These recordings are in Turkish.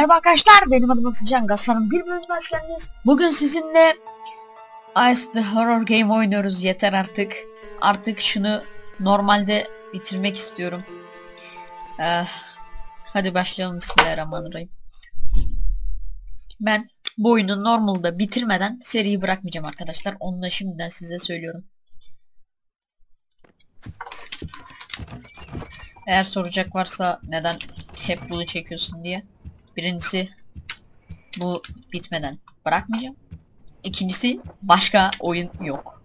Merhaba arkadaşlar benim adım Atıcan Gasfan'ın bir bölümüne hoş geldiniz. Bugün sizinle Ice the Horror Game oynuyoruz yeter artık. Artık şunu normalde bitirmek istiyorum. Ee, hadi başlayalım Bismillahirrahmanirrahim. Ben bu oyunu normalde bitirmeden seriyi bırakmayacağım arkadaşlar. Onu da şimdiden size söylüyorum. Eğer soracak varsa neden hep bunu çekiyorsun diye. Birincisi bu bitmeden bırakmayacağım. İkincisi başka oyun yok.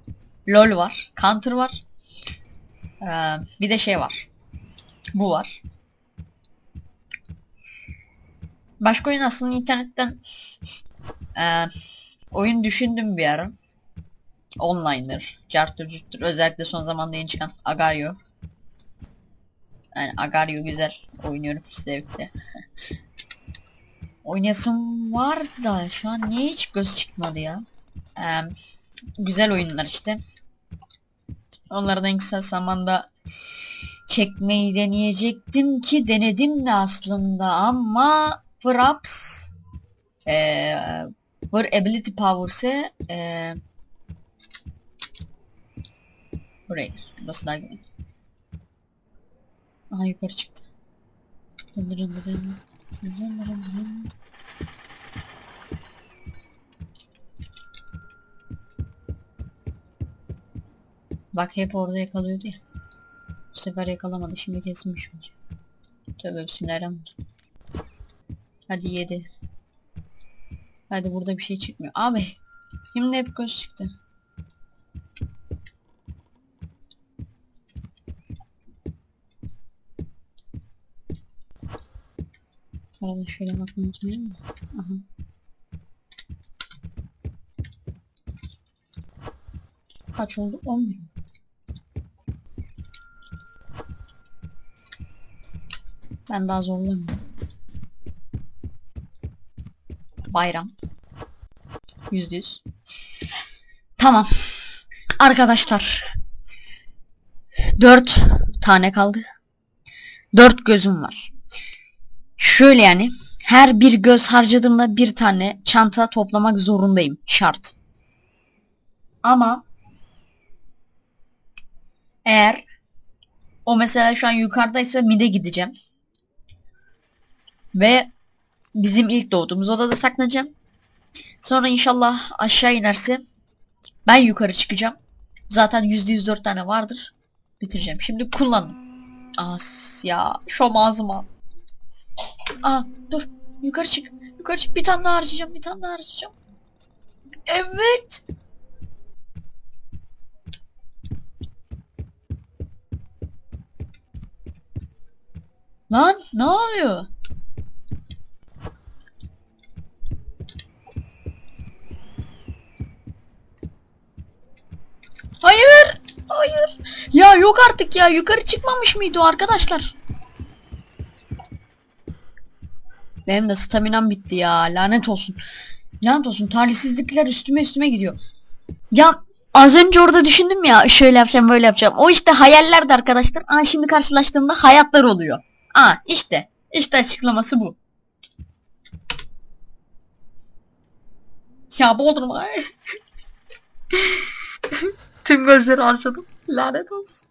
LOL var, Counter var. Ee, bir de şey var. Bu var. Başka oyun aslında internetten e, oyun düşündüm bir ara. Online'dır, cartır curttur. Özellikle son zamanda yeni çıkan Agario. Yani Agario güzel oynuyorum zevkle. Oynasım var da şu an niye hiç göz çıkmadı ya? Ee, güzel oyunlar işte. Onları en kısa zamanda çekmeyi deneyecektim ki denedim de aslında ama Fraps ee, for ability powers'e ee, buraya burası daha güzel. Aha yukarı çıktı. Dındırın. Dındırın dındırın. Bak hep orada yakalıyordu ya. Bu sefer yakalamadı. Şimdi kesmiş olacak. Tövbe bismillahirrahmanirrahim. Hadi yedi. Hadi burada bir şey çıkmıyor. Abi. Şimdi hep göz çıktı. Arada şöyle unutmayayım mı? Aha. Kaç oldu? 11 mi? Ben daha zorlamıyorum. Bayram. Yüzde yüz. Tamam. Arkadaşlar. Dört tane kaldı. Dört gözüm var. Şöyle yani. Her bir göz harcadığımda bir tane çanta toplamak zorundayım. Şart. Ama eğer o mesela şu an yukarıdaysa mide gideceğim. Ve bizim ilk doğduğumuz odada saklanacağım. Sonra inşallah aşağı inerse ben yukarı çıkacağım. Zaten %104 tane vardır. Bitireceğim. Şimdi kullandım. As ya şom ağzıma. Aa dur. Yukarı çık. Yukarı çık. Bir tane daha harcayacağım. Bir tane daha harcayacağım. Evet. Lan ne oluyor? Hayır. Hayır. Ya yok artık ya. Yukarı çıkmamış mıydı o arkadaşlar? Benim de staminam bitti ya. Lanet olsun. Lanet olsun. Talihsizlikler üstüme üstüme gidiyor. Ya az önce orada düşündüm ya. Şöyle yapacağım böyle yapacağım. O işte hayallerdi arkadaşlar. Aa şimdi karşılaştığımda hayatlar oluyor. Aa işte. İşte açıklaması bu. Ya Bodrum'a. Tüm gözleri harcadım. Lanet olsun.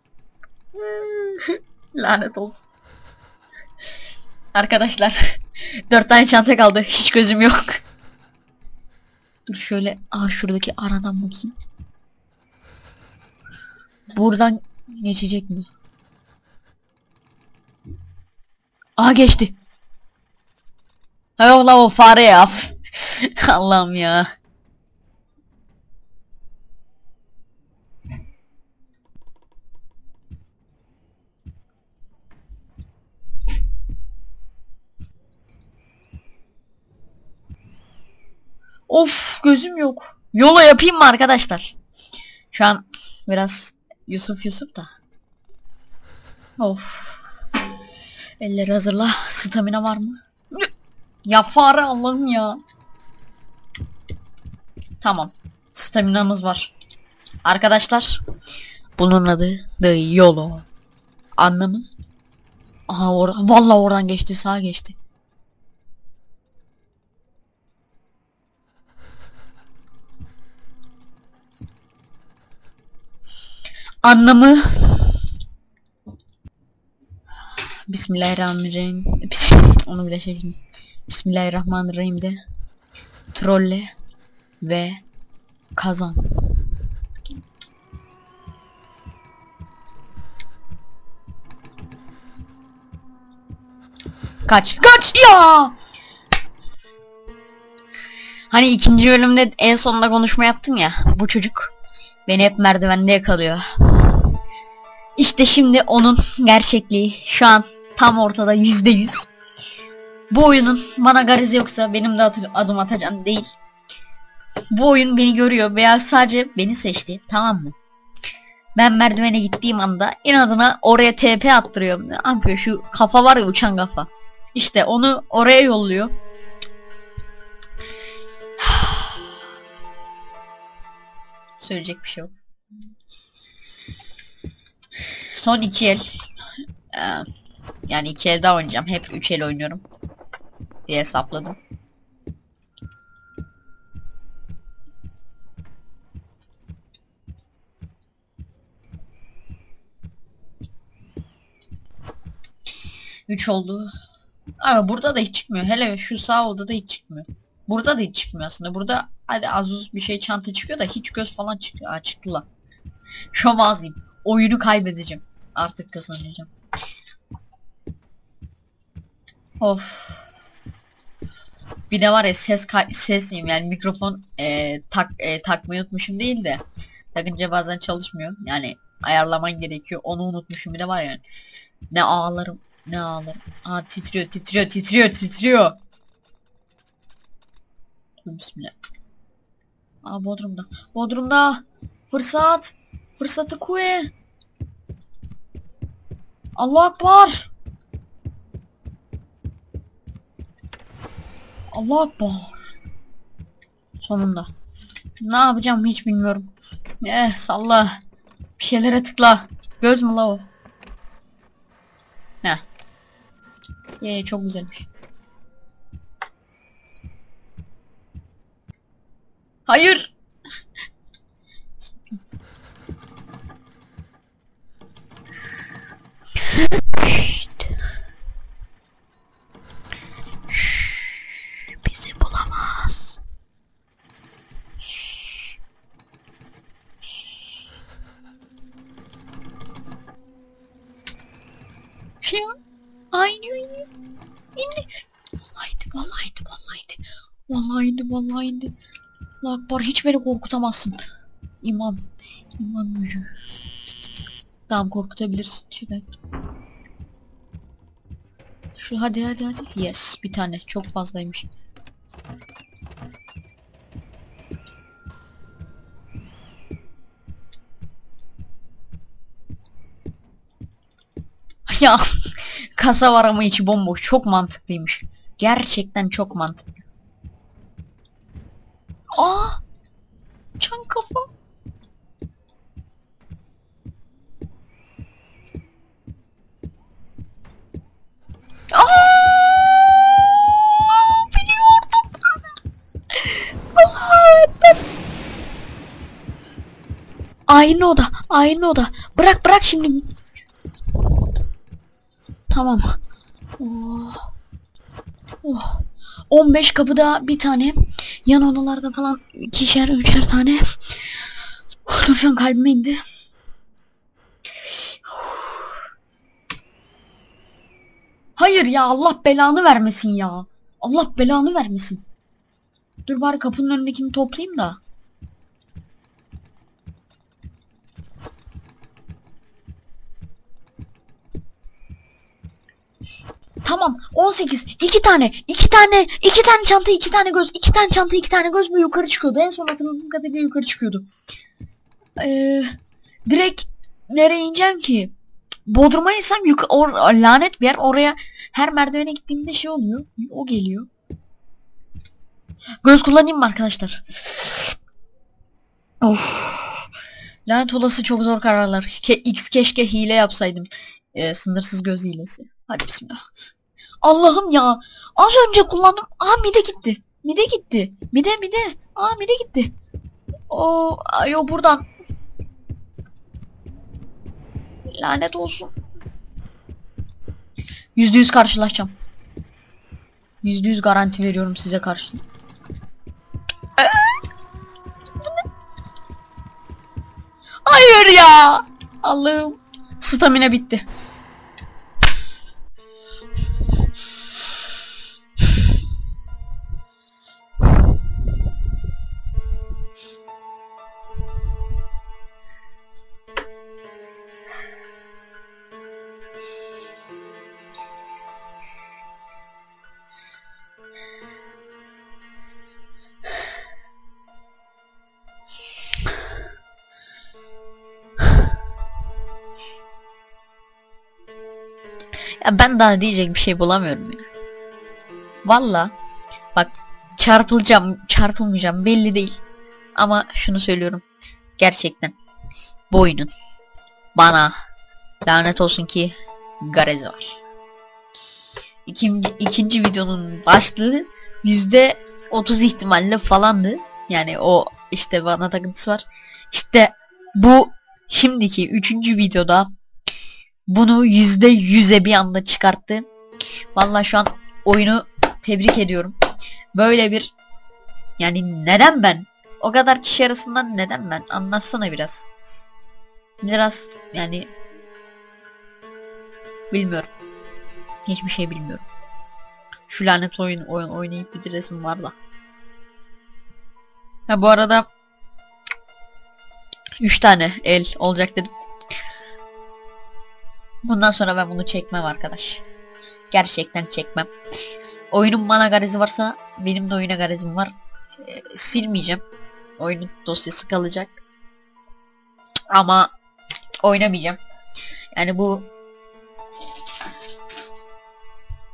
Lanet olsun. Arkadaşlar. Dört tane çanta kaldı. Hiç gözüm yok. Dur şöyle. Aa şuradaki aradan bakayım. Buradan geçecek mi? Aa geçti. Ha yok la o fare ya. Allah'ım ya. Of gözüm yok. Yola yapayım mı arkadaşlar? Şu an biraz Yusuf Yusuf da. Of. Elleri hazırla. Stamina var mı? Ya fare Allah'ım ya. Tamam. Staminamız var. Arkadaşlar. Bunun adı The YOLO. Anlamı? Aha or vallahi oradan geçti sağa geçti. Anlamı Bismillahirrahmanirrahim. Bis onu bile şey. Bismillahirrahmanirrahim de trolle ve kazan. Kaç. Kaç ya. Hani ikinci bölümde en sonunda konuşma yaptım ya. Bu çocuk beni hep merdivende yakalıyor. İşte şimdi onun gerçekliği şu an tam ortada yüzde yüz. Bu oyunun bana garizi yoksa benim de adım atacağım değil. Bu oyun beni görüyor veya sadece beni seçti tamam mı? Ben merdivene gittiğim anda inadına oraya TP attırıyor. Ne yapıyor şu kafa var ya uçan kafa. İşte onu oraya yolluyor. Söyleyecek bir şey yok. Son iki el. Ee, yani iki el daha oynayacağım. Hep üç el oynuyorum. Diye hesapladım. Üç oldu. Ama burada da hiç çıkmıyor. Hele şu sağ odada hiç çıkmıyor. Burada da hiç çıkmıyor aslında. Burada hadi az uz bir şey çanta çıkıyor da hiç göz falan çıkıyor. Aa çıktı lan. Şomazlayayım. Oyunu kaybedeceğim. Artık kazanacağım. Of. Bir de var ya ses kay ses diyeyim yani mikrofon e, tak e, takmayı unutmuşum değil de takınca bazen çalışmıyor. Yani ayarlaman gerekiyor. Onu unutmuşum bir de var ya. Ne ağlarım ne ağlarım. Aa titriyor titriyor titriyor titriyor. Bismillah. Aa Bodrum'da. Bodrum'da. Fırsat. Fırsatı kuye. Allah akbar. Allah akbar. Sonunda. Ne yapacağım hiç bilmiyorum. Eh salla. Bir şeylere tıkla. Göz mü la o? Ne? Ye çok güzelmiş. Hayır. Şey. Aa iniyor iniyor. İndi. Vallahi vallahi vallahi. Vallahi vallahi. Allah hiç beni korkutamazsın. İmam. İmam yürü. Tamam korkutabilirsin. Şuradan. Şu hadi hadi hadi. Yes bir tane çok fazlaymış. Ya kasa var ama içi bomboş. Çok mantıklıymış. Gerçekten çok mantıklı. Aa! Çan kafa. Aa! Biliyordum. Ekber. Aynı oda, aynı oda. Bırak bırak şimdi. Tamam. Oh. Oh. 15 kapıda bir tane. Yan odalarda falan ikişer üçer tane. Dur şu an kalbime indi. Hayır ya Allah belanı vermesin ya. Allah belanı vermesin. Dur bari kapının önündekini toplayayım da. Tamam 18 iki tane iki tane iki tane çanta iki tane göz iki tane çanta iki tane göz mü yukarı çıkıyordu en son hatırladığım kadarıyla yukarı çıkıyordu. Ee, direkt nereye ineceğim ki? Bodrum'a insem yuk or lanet bir yer oraya her merdivene gittiğimde şey oluyor o geliyor. Göz kullanayım mı arkadaşlar? Of. Lanet olası çok zor kararlar. Ke X keşke hile yapsaydım. Ee, sınırsız göz hilesi. Hadi bismillah. Allah'ım ya. Az önce kullandım. Aa mide gitti. Mide gitti. Mide mide. Aa mide gitti. O ayo buradan. Lanet olsun. Yüzde yüz karşılaşacağım. Yüzde yüz garanti veriyorum size karşı. Hayır ya. Allah'ım. Stamina bitti. Ya ben daha diyecek bir şey bulamıyorum ya. Valla bak çarpılacağım çarpılmayacağım belli değil. Ama şunu söylüyorum. Gerçekten bu oyunun bana lanet olsun ki garezi var. İkinci, ikinci videonun başlığı yüzde 30 ihtimalle falandı. Yani o işte bana takıntısı var. İşte bu şimdiki üçüncü videoda bunu yüzde yüze bir anda çıkarttı. Vallahi şu an oyunu tebrik ediyorum. Böyle bir yani neden ben? O kadar kişi arasından neden ben? Anlatsana biraz. Biraz yani bilmiyorum. Hiçbir şey bilmiyorum. Şu lanet oyun, oyun oynayıp bitiresim var da. Ha bu arada 3 tane el olacak dedim. Bundan sonra ben bunu çekmem arkadaş. Gerçekten çekmem. Oyunun bana garezi varsa benim de oyuna garezim var. Ee, silmeyeceğim. Oyunun dosyası kalacak. Ama oynamayacağım. Yani bu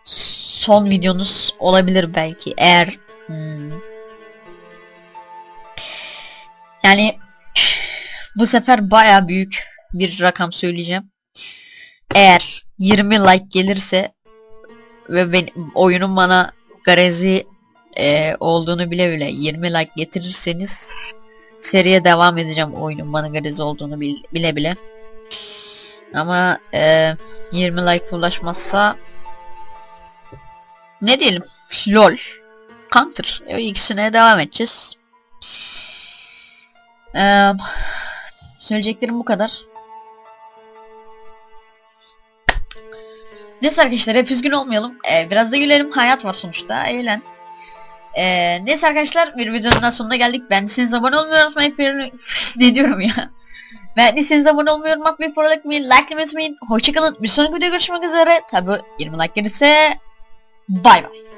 son videonuz olabilir belki eğer hmm, yani bu sefer baya büyük bir rakam söyleyeceğim. Eğer 20 like gelirse ve benim oyunun bana garezi e, olduğunu bile bile 20 like getirirseniz seriye devam edeceğim oyunun bana garezi olduğunu bil, bile bile. Ama e, 20 like ulaşmazsa ne diyelim? LOL. Counter. O ikisine devam edeceğiz. Ee, söyleyeceklerim bu kadar. Neyse arkadaşlar hep üzgün olmayalım. Ee, biraz da gülelim. Hayat var sonuçta. Eğlen. Ee, neyse arkadaşlar bir videonun daha sonuna geldik. Beğendiyseniz abone olmayı unutmayın. ne diyorum ya. Beğendiyseniz abone olmayı unutmayın. Follow etmeyi, like unutmayın. Hoşçakalın. Bir sonraki videoda görüşmek üzere. Tabi 20 like gelirse Bay bay.